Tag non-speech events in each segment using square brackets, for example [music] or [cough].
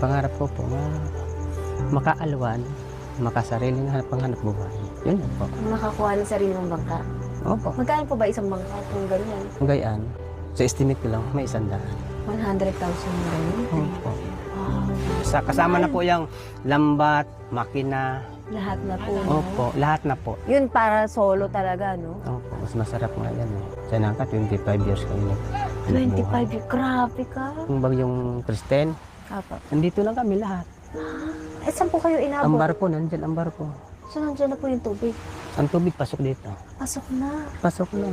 pangarap ko po na makaalwan, makasariling hanap panghanap buhay. Yun lang po. Makakuha ng sarili mong bangka. Opo. Magkano po ba isang bangka kung ganyan? Gayaan, sa estimate ko lang, may isang daan. 100,000 na rin. Opo. Wow. Sa, kasama na po yung lambat, makina, Lahat na po. opo, lahat na po. Yun para solo talaga, no? Opo, mas masarap nga yan. Eh. Sa nangka, 25 years kami nag 25 years. Grabe ka. Yung bagyong Kristen, Apa. nandito lang kami lahat. [gasps] Eh, saan po kayo Ang inabot? barko, nandyan ang barko. So, nandiyan na po yung tubig. Ang tubig, pasok dito. Pasok na. Pasok na.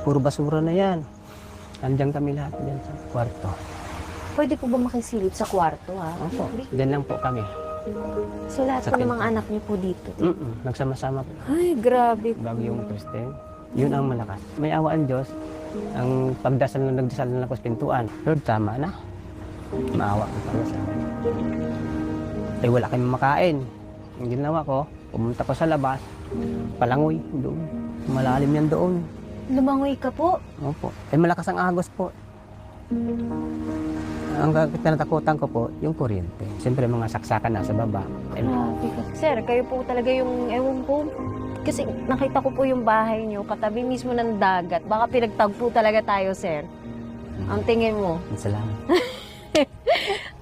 Puro basura na yan. Nandyan kami lahat dyan sa kwarto. Pwede po ba makisilip sa kwarto, ha? Opo, dyan lang po kami. So, lahat Sa po ng mga anak niyo po dito. Mm-mm, nagsama-sama po. Ay, grabe. Bagyong Kristen, yun ang malakas. May awa ang Diyos. Ang pagdasal na nagdasal na ako sa pintuan. Lord, tama na. Maawa ka pala sa akin. Eh, wala kami makain. Ang ginawa ko, pumunta ko sa labas, palangoy doon. Malalim yan doon. Lumangoy ka po. Opo. Eh, malakas ang agos po. Ang tinatakutan ko po, yung kuryente. Siyempre, mga saksakan na sa baba. Eh, Grabe ka. Sir, kayo po talaga yung, ewan ko, kasi nakita ko po yung bahay niyo, katabi mismo ng dagat. Baka pinagtagpo talaga tayo, sir. Ang tingin mo. salamat. [laughs]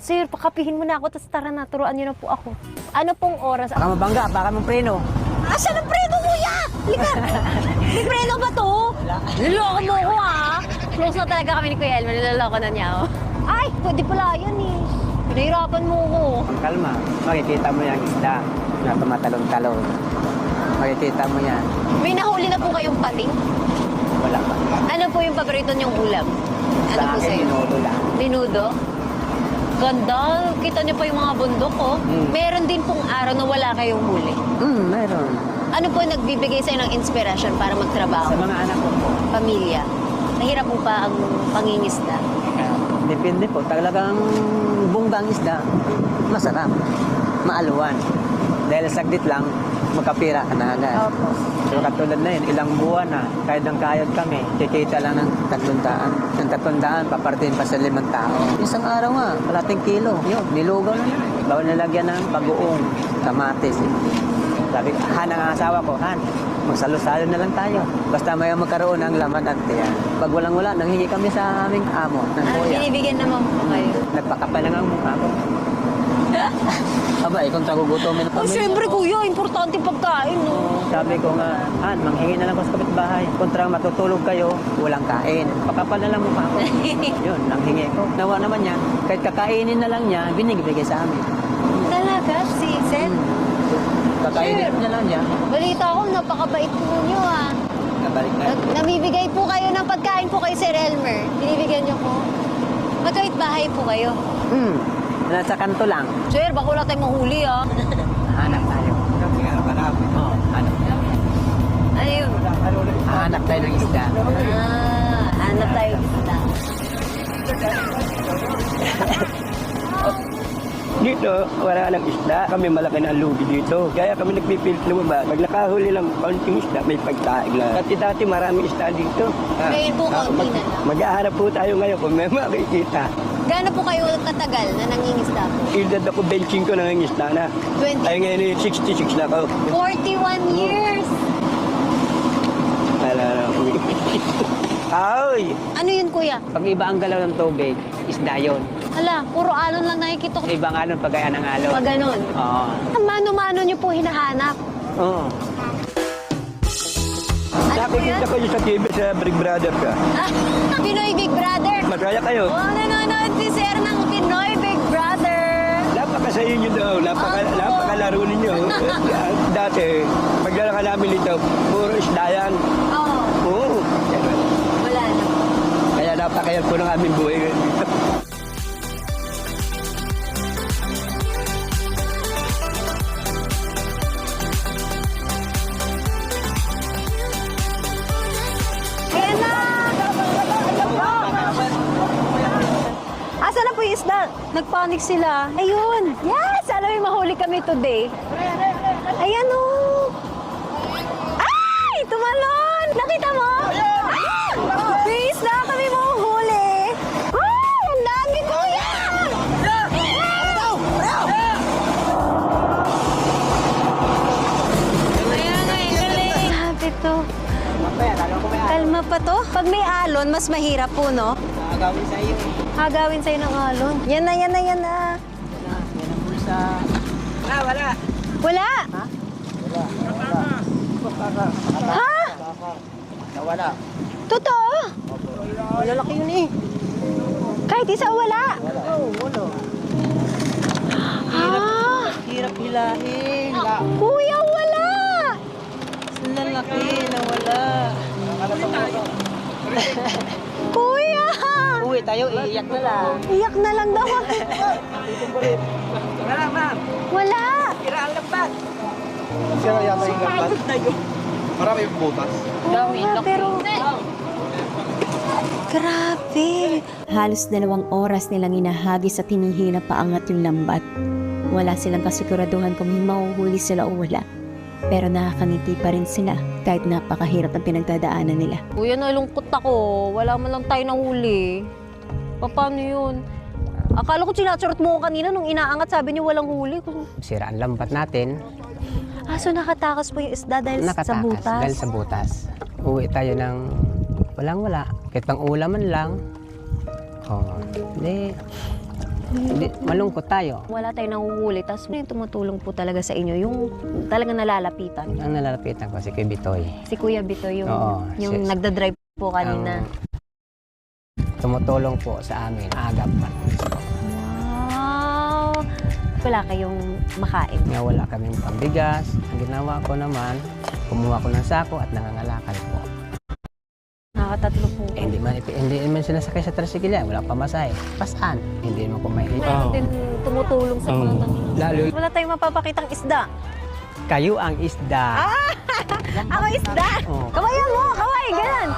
Sir, pakapihin mo na ako, tapos tara na, turuan niyo na po ako. Ano pong oras? Baka mabangga, baka mong preno. Asa ng preno, kuya? Lika! May [laughs] preno ba to? Niloloko mo ko, ha? Close na talaga kami ni Kuya Elmer, niloloko na niya ako. Ay, pwede pala yan eh. Pinahirapan mo ko. Ang kalma, makikita mo yung isda na tumatalong-talong. Makikita mo yan. May nahuli na po kayong pating? Wala pa. Ano po yung paborito niyong ulam? Ano Sa po akin, sa'yo? minuto lang. Minudo? Ganda. Kita niyo pa yung mga bundok, oh. Mm. Meron din pong araw na wala kayong huli. Hmm, meron. Ano po nagbibigay sa'yo ng inspirasyon para Sa magtrabaho? mga anak ko po. Pamilya. Mahirap po pa ang pangingisda. ah, Depende po. Talagang bunggang isda, masarap. Maaluwan. Dahil saglit lang, magkapira ka na agad. Opo. So katulad na yun, ilang buwan na, kahit ng kayod kami, kikita lang ng tatlundaan. Ng tatlundaan, papartin pa sa limang tao. Isang araw nga, kalating kilo. Yun, nilugaw na yan. Bawal nilagyan ng bagoong, kamatis. Sabi, Han ang asawa ko, Han, magsalo-salo na lang tayo. Basta may magkaroon ng laman at tiyan. Pag walang-wala, nanghingi kami sa aming amo, ng Ah, kuya. binibigyan naman po kayo. Nagpakapal lang ang mukha ko. [laughs] Aba, ikaw tagugutomin na Oh, pamilya syempre ko. kuya, importante pagkain, no? Sabi ko nga, Han, manghingi na lang ako sa kapitbahay. Kontra matutulog kayo, walang kain. Pakapal na lang mukha ko. Yun, ang hingi ko. Nawa naman niya, kahit kakainin na lang niya, binibigay sa amin. Talaga, si Seth? Kakainin Sure. na lang niya, Balita ko, napakabait po niyo, ah. nabalik na. Nag- namibigay po kayo ng pagkain po kay Sir Elmer. Binibigyan niyo po. Magkait bahay po kayo. Hmm, nasa kanto lang. Sir, baka wala tayong mahuli, ah. Hanap tayo. Oo, hanap. Ano yun? Hanap tayo ng isda. Ah, hanap tayo isda. Dito, wala nang isda. Kami malaki na lugi dito. Kaya kami nagpipilit lumabas. Pag nakahuli lang kaunting isda, may pagkain na. Dati dati marami isda dito. Ah, Ngayon po, ah, kaunti na lang. Mag-aharap po tayo ngayon kung may makikita. Gaano po kayo katagal na nangingisda po? Edad ako benching ko ng isda na. 20. Ay ngayon eh, 66 na ako. 41 years! Wala na ako. [laughs] Ay! Ano yun, kuya? Pag iba ang galaw ng tubig, isda yun. Hala, puro alon lang nakikita ko. Iba nga nun, pagkaya ng alon. Pag ganun. Oo. Mano-mano niyo po hinahanap. Oo. Nakikita ko yung sa TV sa Big Brother ka. Ah, [laughs] Pinoy Big Brother. Masaya kayo. Oh, nanonood si Sir ng Pinoy Big Brother. Napakasayo nyo daw. Napaka, Opo. napakalaro ninyo. [laughs] Dati, pagdala ka namin dito, puro isda yan. Oo, Oo. wala na. Kaya napakayal po ng aming buhay [laughs] po yung isda. Nagpanik sila. Ayun. Yes! Alam yung mahuli kami today. Ayan o. Oh. Ay! Tumalon! Nakita mo? Ah! May isda kami mahuhuli. Ah! Ang dami, kuya! Grabe to. Kalma pa to? Pag may alon, mas mahirap po, no? Nakagawin sa iyo. Eh. Hagawin sa'yo ng alon. Yan na, yan na, yan na. Wala, yan ang bulsa. Ah, wala. Wala! Ha? Nawala. Totoo? Malalaki yun eh. Kahit isa wala. Oo, wala. Ah, Hirap hilahin. kuya, wala! Lalaki, nawala. Kuya! Uwi tayo, iiyak na lang. Iyak na lang daw. Wala, ma'am. Wala! Tira ang lambat. Sira yata yung lambat. Marami yung butas. Wala, pero... Grabe! Halos dalawang oras nilang inahagis at hinihila paangat yung lambat. Wala silang kasiguraduhan kung may mahuhuli sila o wala. Pero nakakangiti pa rin sila kahit napakahirap ang pinagdadaanan nila. Kuya, nalungkot ako. Wala man lang tayo nahuli. Pa- Paano yun? Akala ko sinachorot mo ko kanina nung inaangat. Sabi niyo walang huli. Sira ang lambat natin. Ah, so nakatakas po yung isda dahil sa Nakatakas. butas? Dahil sa butas. Uwi tayo ng walang wala. Kahit pang ulaman lang. Oh, hindi. Hindi, malungkot tayo. Wala tayong nahuhuli. Tapos yung tumutulong po talaga sa inyo, yung talagang nalalapitan. Ang nalalapitan ko si Kuya Bitoy. Si Kuya Bito, yung, Oo, yung si- nagdadrive po kanina. Tumutulong po sa amin. Agap. Wow! Wala kayong makain. Nga wala kaming pambigas. Ang ginawa ko naman, kumuha ko ng sako at nangangalakal po. Nakakatatlo po. Eh, hindi man, hindi man sila sakay sa tricycle yan. Wala pamasay. Pasan. Hindi mo ko may Meron din tumutulong sa mga kanina. Lalo Wala tayong mapapakitang isda. kayo ang isda. [laughs] Ako isda! Oo. Kawayan mo! Kaway! Ganun!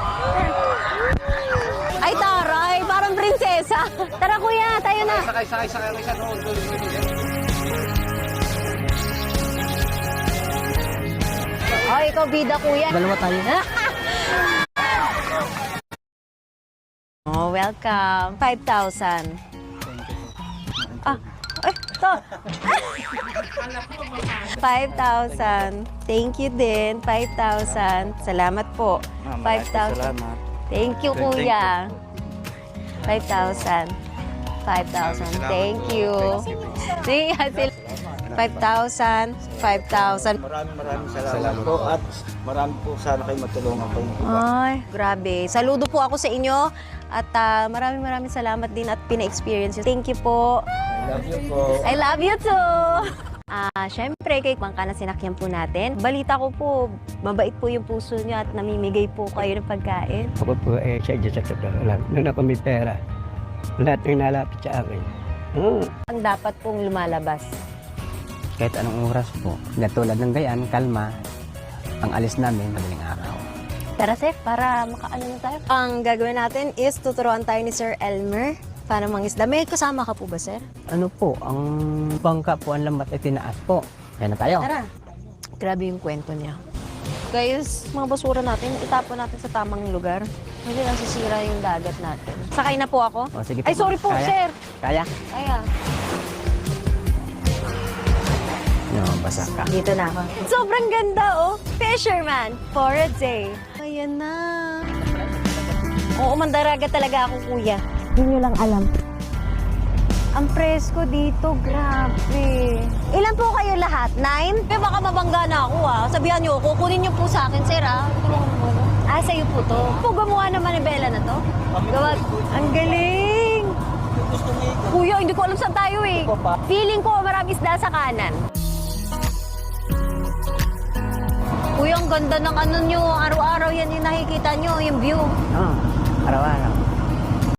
Ay, taray! Parang prinsesa! Tara, kuya! Tayo na! Sakay, sakay, sakay. Isa doon. Oh, ikaw bida, kuya. Dalawa tayo. [laughs] Oh, welcome. 5,000. Ah, ay, to. 5,000. Thank you din. 5,000. Salamat po. 5,000. Thank you, kuya. 5,000. 5,000. Thank you. Thank you. 5,000. 5,000. [laughs] Maraming maraming salamat po at marami po sana kayo matulungan po. Ay, grabe. Saludo po ako sa inyo at ah, maraming maraming salamat din at pina-experience yun. Thank you po. I love you po. I love you too. [laughs] Ah, syempre kay Bangka na sinakyan po natin. Balita ko po, mabait po yung puso niyo at namimigay po kayo ng pagkain. Ako po eh, siya dyan sa totoo lang. Nung ako may pera, lahat ng nalapit sa akin. Oo. Ang dapat pong lumalabas. Kahit anong oras po. Katulad ng gayan, kalma. Ang alis namin, madaling araw. Tara, Seth, para makaano na tayo. Ang gagawin natin is tuturuan tayo ni Sir Elmer para mangisda. May kasama ka po ba, Sir? Ano po, ang bangka po, ang lambat ay tinaas po. Yan na tayo. Tara. Grabe yung kwento niya. Guys, mga basura natin, itapon natin sa tamang lugar. Hindi lang sisira yung dagat natin. Sakay na po ako. O, sige Ay, sorry po, Kaya? sir. Kaya? Kaya, No, basa ka. dito na ako. Sobrang ganda, oh. Fisherman for a day. Ayan na. Oo, mandaraga talaga ako, kuya. Hindi nyo lang alam. Ang presko dito, grabe. Ilan po kayo lahat? Nine? Eh, baka mabangga na ako, ah. Sabihan nyo ako, kunin nyo po sa akin, sir, ah. Tulungan mo ako. Ah, sa'yo po to. Po, gumawa naman ni Bella na to? Gawa. Ang galing! Kuya, hindi ko alam saan tayo eh. Feeling ko marami isda sa kanan. Kuya, ang ganda ng ano nyo. Araw-araw yan yung nakikita nyo, yung view. Oh, araw-araw.